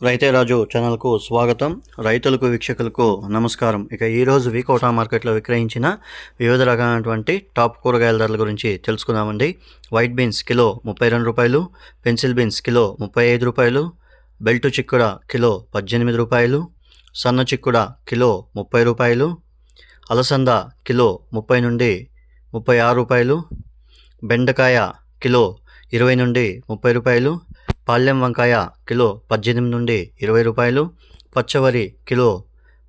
రైతే రాజు ఛానల్కు స్వాగతం. రైతులకు వీక్షకులకు నమస్కారం. ఇక ఈరోజు వీకోటా మార్కెట్లో విక్రయించిన వివిధ రకాలైనటువంటి టాప్ కూరగాయల ధరల గురించి తెలుసుకుందామండి. వైట్ బీన్స్ కిలో ముప్పై రెండు రూపాయలు పెన్సిల్ బీన్స్ కిలో ముప్పై ఐదు రూపాయలు బెల్టు చిక్కుడ కిలో పద్దెనిమిది రూపాయలు సన్న చిక్కుడ కిలో ముప్పై రూపాయలు అలసంద కిలో ముప్పై నుండి ముప్పై ఆరు రూపాయలు బెండకాయ కిలో ఇరవై నుండి ముప్పై రూపాయలు పాళ్యం వంకాయ కిలో పద్దెనిమిది నుండి ఇరవై రూపాయలు పచ్చవరి కిలో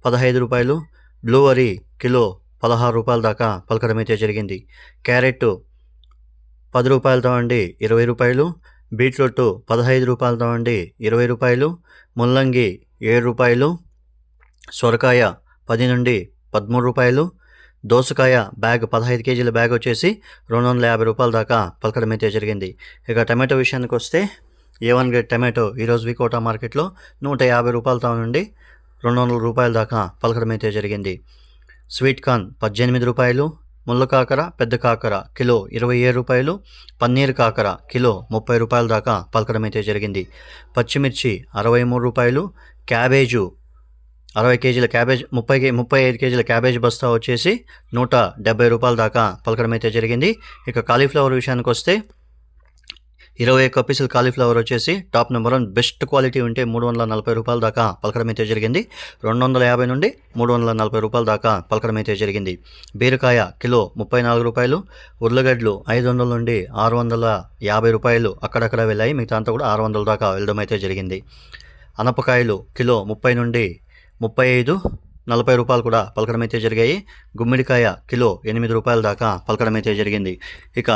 పదహైదు రూపాయలు బ్లూ వరి కిలో పదహారు రూపాయల దాకా పలకడం అయితే జరిగింది. క్యారెట్ పది రూపాయలతో అండి ఇరవై రూపాయలు బీట్రూట్ పదహైదు రూపాయలతో అండి ఇరవై రూపాయలు ముల్లంగి ఏడు రూపాయలు సొరకాయ పది నుండి పదమూడు రూపాయలు దోసకాయ బ్యాగ్ పదహైదు కేజీల బ్యాగ్ వచ్చేసి రెండు వందల యాభై రూపాయల దాకా పలకడం అయితే జరిగింది. ఇక టమాటో విషయానికి వస్తే ఏ వన్ గ్రేడ్ టమాటో ఈరోజు వికోటా మార్కెట్లో నూట యాభై రూపాయలతో నుండి రెండు వందల రూపాయల దాకా పలకడమైతే జరిగింది. స్వీట్ కార్న్ పద్దెనిమిది రూపాయలు ముళ్ళ కాకర పెద్ద కాకర కిలో ఇరవై ఏడు రూపాయలు పన్నీర్ కాకర కిలో ముప్పై రూపాయల దాకా పలకడమైతే జరిగింది. పచ్చిమిర్చి అరవై మూడు రూపాయలు క్యాబేజు అరవై కేజీల క్యాబేజ్ ముప్పై కే ముప్పై ఐదు కేజీల క్యాబేజ్ బస్తా వచ్చేసి నూట డెబ్బై రూపాయల దాకా పలకడం అయితే జరిగింది. ఇక కాలీఫ్లవర్ విషయానికి వస్తే ఇరవై ఒక్క పీసులు కాలీఫ్లవర్ వచ్చేసి top number one best quality ఉంటే మూడు వందల నలభై రూపాయల దాకా పలకడం అయితే జరిగింది. రెండు వందల యాభై నుండి మూడు వందల నలభై రూపాయల దాకా పలకడం అయితే జరిగింది. బీరకాయ కిలో ముప్పై నాలుగు రూపాయలు ఉర్లగడ్డలు ఐదు వందల నుండి ఆరు వందల యాభై రూపాయలు అక్కడక్కడ వెళ్ళాయి. మిగతా అంతా కూడా ఆరు వందల దాకా వెళ్ళడం అయితే జరిగింది. అనపకాయలు కిలో ముప్పై నుండి ముప్పై ఐదు నలభై రూపాయలు కూడా పలకడం అయితే జరిగాయి. గుమ్మిడికాయ కిలో ఎనిమిది రూపాయల దాకా పలకడం అయితే జరిగింది. ఇక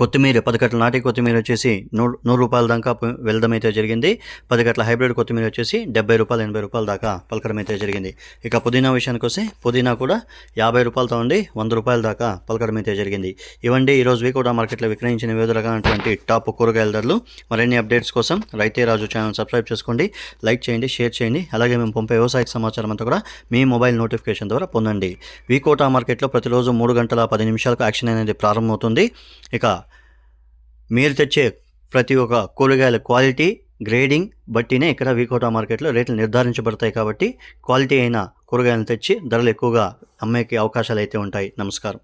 కొత్తిమీర పది గట్ల నాటి కొత్తిమీర వచ్చేసి నూరు నూరు రూపాయల దాకా వెళ్ళడం అయితే జరిగింది. పది గట్ల హైబ్రిడ్ కొత్తిమీర వచ్చేసి డెబ్బై రూపాయలు ఎనభై రూపాయల దాకా పలకడం అయితే జరిగింది. ఇక పుదీనా విషయానికి వస్తే పుదీనా కూడా యాభై రూపాయలతో ఉండి వంద రూపాయల దాకా పలకడం అయితే జరిగింది. ఇవండి ఈరోజు వీకోటా మార్కెట్లో విక్రయించిన వివిధ రకాలైనటువంటి టాప్ కూరగాయల ధరలు. మరిన్ని అప్డేట్స్ కోసం రైతే రాజు ఛానల్ సబ్స్క్రైబ్ చేసుకోండి. లైక్ చేయండి షేర్ చేయండి. అలాగే మేము పంపే వ్యవసాయ సమాచారం అంతా కూడా మీ మొబైల్ నోటిఫికేషన్ ద్వారా పొందండి. వీకోటా మార్కెట్లో ప్రతిరోజు మూడు గంటల పది నిమిషాలకు యాక్షన్ అనేది ప్రారంభమవుతుంది. ఇక మీరు తెచ్చే ప్రతి ఒక్క కూరగాయల క్వాలిటీ గ్రేడింగ్ బట్టినే ఇక్కడ వీకోటా మార్కెట్లో రేట్లు నిర్ధారించబడతాయి కాబట్టి క్వాలిటీ అయిన కూరగాయలను తెచ్చి ధరలు ఎక్కువగా అమ్మేకి అవకాశాలు అయితే ఉంటాయి. నమస్కారం.